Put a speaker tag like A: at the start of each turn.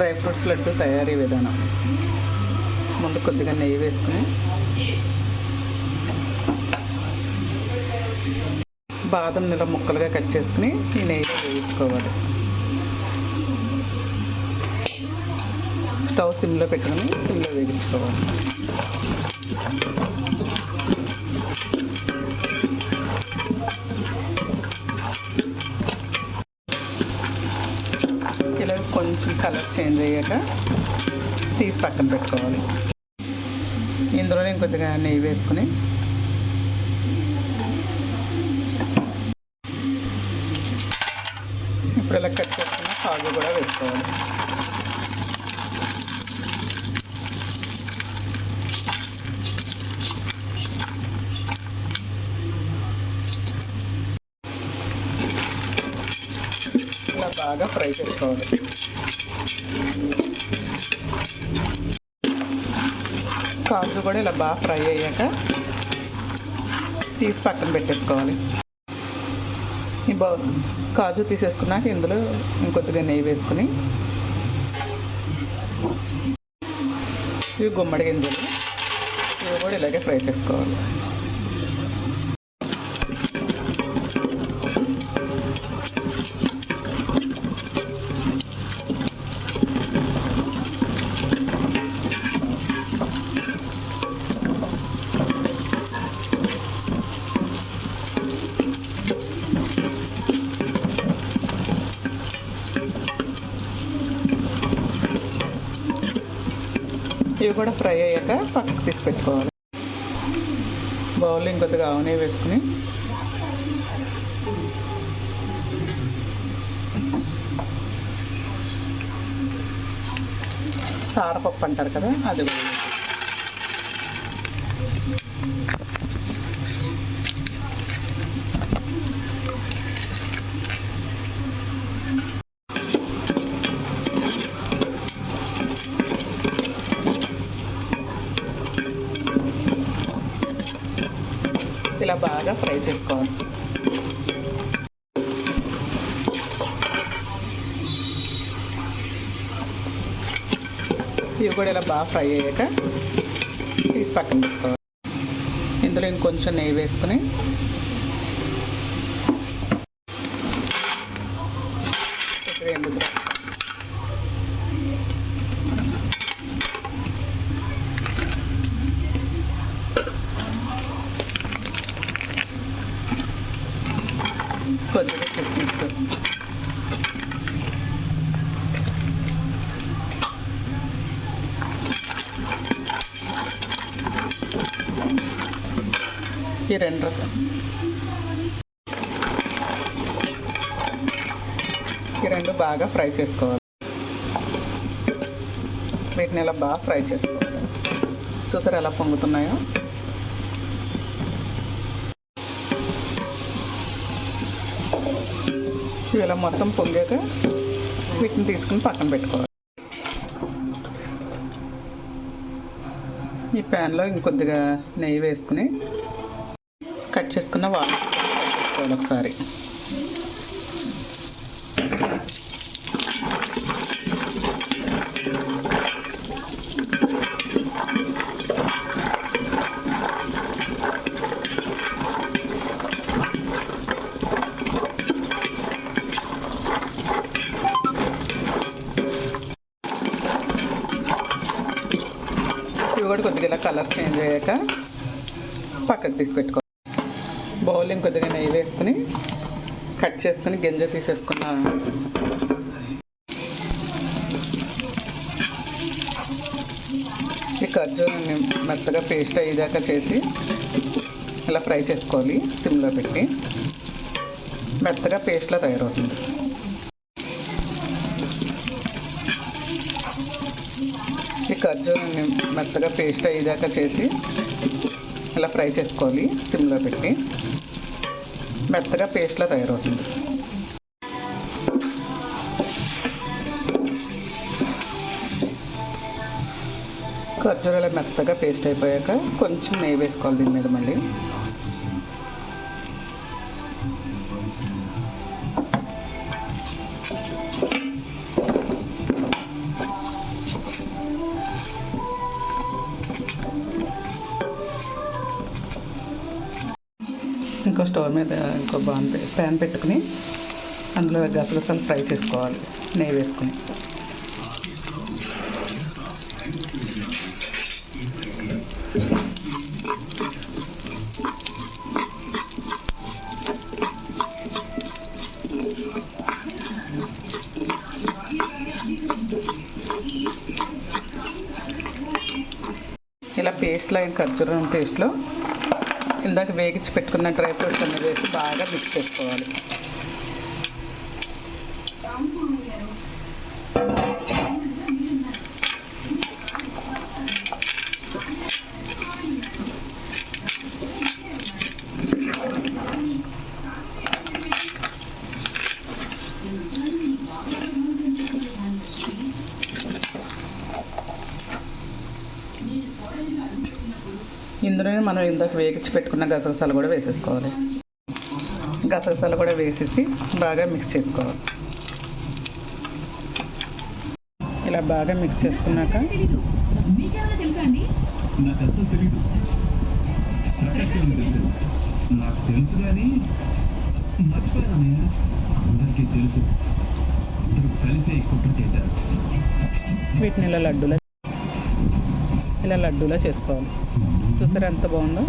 A: Dry fruits laddu తయారీ విధానం. ముందు కొద్దిగా నెయ్యి వేసుకుని. బాదం నెల ముక్కలుగా కట్ చేసుకుని ఈ నెయ్యిలో వేయించుకోవాలి స్టవ్ సిమ్లో పెట్టుకుని సిమ్లో వేయించుకోవాలి కొంచెం కలర్ చేంజ్ అయ్యాక తీసి పక్కన పెట్టుకోవాలి. ఇందులో నేను కొద్దిగా నెయ్యి వేసుకుని ఇప్పుడు ఇలా కట్ చేసుకున్న కాజు కూడా వేసుకోవాలి. ఇలా బాగా ఫ్రై చేసుకోవాలి. కాజు కూడా ఇలా బాగా ఫ్రై అయ్యాక తీసి పక్కన పెట్టేసుకోవాలి. ఈ బౌ కాజు తీసేసుకున్నాక ఇందులో ఇంకొద్దిగా నెయ్యి వేసుకుని ఇవి గుమ్మడి గింజలు. ఇవి కూడా ఇలాగే ఫ్రై చేసుకోవాలి. ఇవి కూడా ఫ్రై అయ్యాక పక్కకు తీసి పెట్టుకోవాలి బౌల్ ఇంకొద్దిగా ఆవునే వేసుకుని. సారపప్పు అంటారు కదా అది కూడా ఇలా బాగా ఫ్రై చేసుకోవాలి. ఇవి కూడా ఇలా బాగా ఫ్రై అయ్యాక తీసి పక్కన పెట్టుకోవాలి. ఇందులో ఇంకొంచెం నెయ్యి వేసుకుని కొద్దిగా కొద్దిగా కిస్మిస్ ఈ రెండు రకాలు. ఈ రెండు బాగా ఫ్రై చేసుకోవాలి. వీటిని ఇలా బాగా ఫ్రై చేసుకోవాలి. చూసారు ఎలా పొంగుతున్నాయో? ఇలా మొత్తం పొంగాక వీటిని తీసుకుని పక్కన పెట్టుకోవాలి. ఈ ప్యాన్లో ఇంకొద్దిగా నెయ్యి వేసుకుని కట్ చేసుకున్న వాళ్ళు ఒకసారి. కూడా కొద్దిగా ఇలా కలర్ చేంజ్ అయ్యాక పక్కకు తీసి పెట్టుకోవాలి బౌల్ కొద్దిగా నెయ్యి వేసుకుని కట్ చేసుకుని గింజ తీసేసుకున్న. ఈ ఖర్జూరాన్ని మెత్తగా పేస్ట్ అయ్యేదాకా చేసి ఇలా ఫ్రై చేసుకోవాలి సిమ్లో పెట్టి. మెత్తగా పేస్ట్లా తయారవుతుంది. ఖర్జూరం ఖర్జూరాన్ని మెత్తగా పేస్ట్ అయ్యేదాకా చేసి ఇలా ఫ్రై చేసుకోవాలి సిమ్లో పెట్టి. మెత్తగా పేస్ట్లా తయారవుతుంది. ఖర్జూరాలు మెత్తగా పేస్ట్ అయిపోయాక కొంచెం నెయ్యి వేసుకోవాలి దీని మీద మళ్ళీ. ఇంకో స్టవ్ మీద ఇంకో బాన్ ప్యాన్ పెట్టుకుని అందులో గసగసాలు ఫ్రై చేసుకోవాలి నెయ్యి వేసుకుని. ఇలా పేస్ట్లో అయిన ఖర్జూరం పేస్ట్లో ఇందాక వేగించి పెట్టుకున్న డ్రై ఫ్రూట్స్ అన్నీ వేసి బాగా మిక్స్ చేసుకోవాలి. ఇందులోనే మనం ఇందాక వేగించి పెట్టుకున్న గసగసాలు కూడా వేసేసుకోవాలి. గసగసాలు కూడా వేసేసి బాగా మిక్స్ చేసుకోవాలి. ఇలా బాగా మిక్స్ చేసుకున్నాక
B: నాకు అసలు తెలీదు. ప్రకాష్కి తెలుసు. నాకు తెలుసు కానీ మర్చిపోయానన్నయ్య అందరికీ తెలుసు. అందరూ కలిసే కుట్ర చేశారు.
A: వీటిని ఇలా లడ్డూలా ఇలా లడ్డూలా చేసుకోవాలి. చూసారా ఎంత
B: బాగుందో?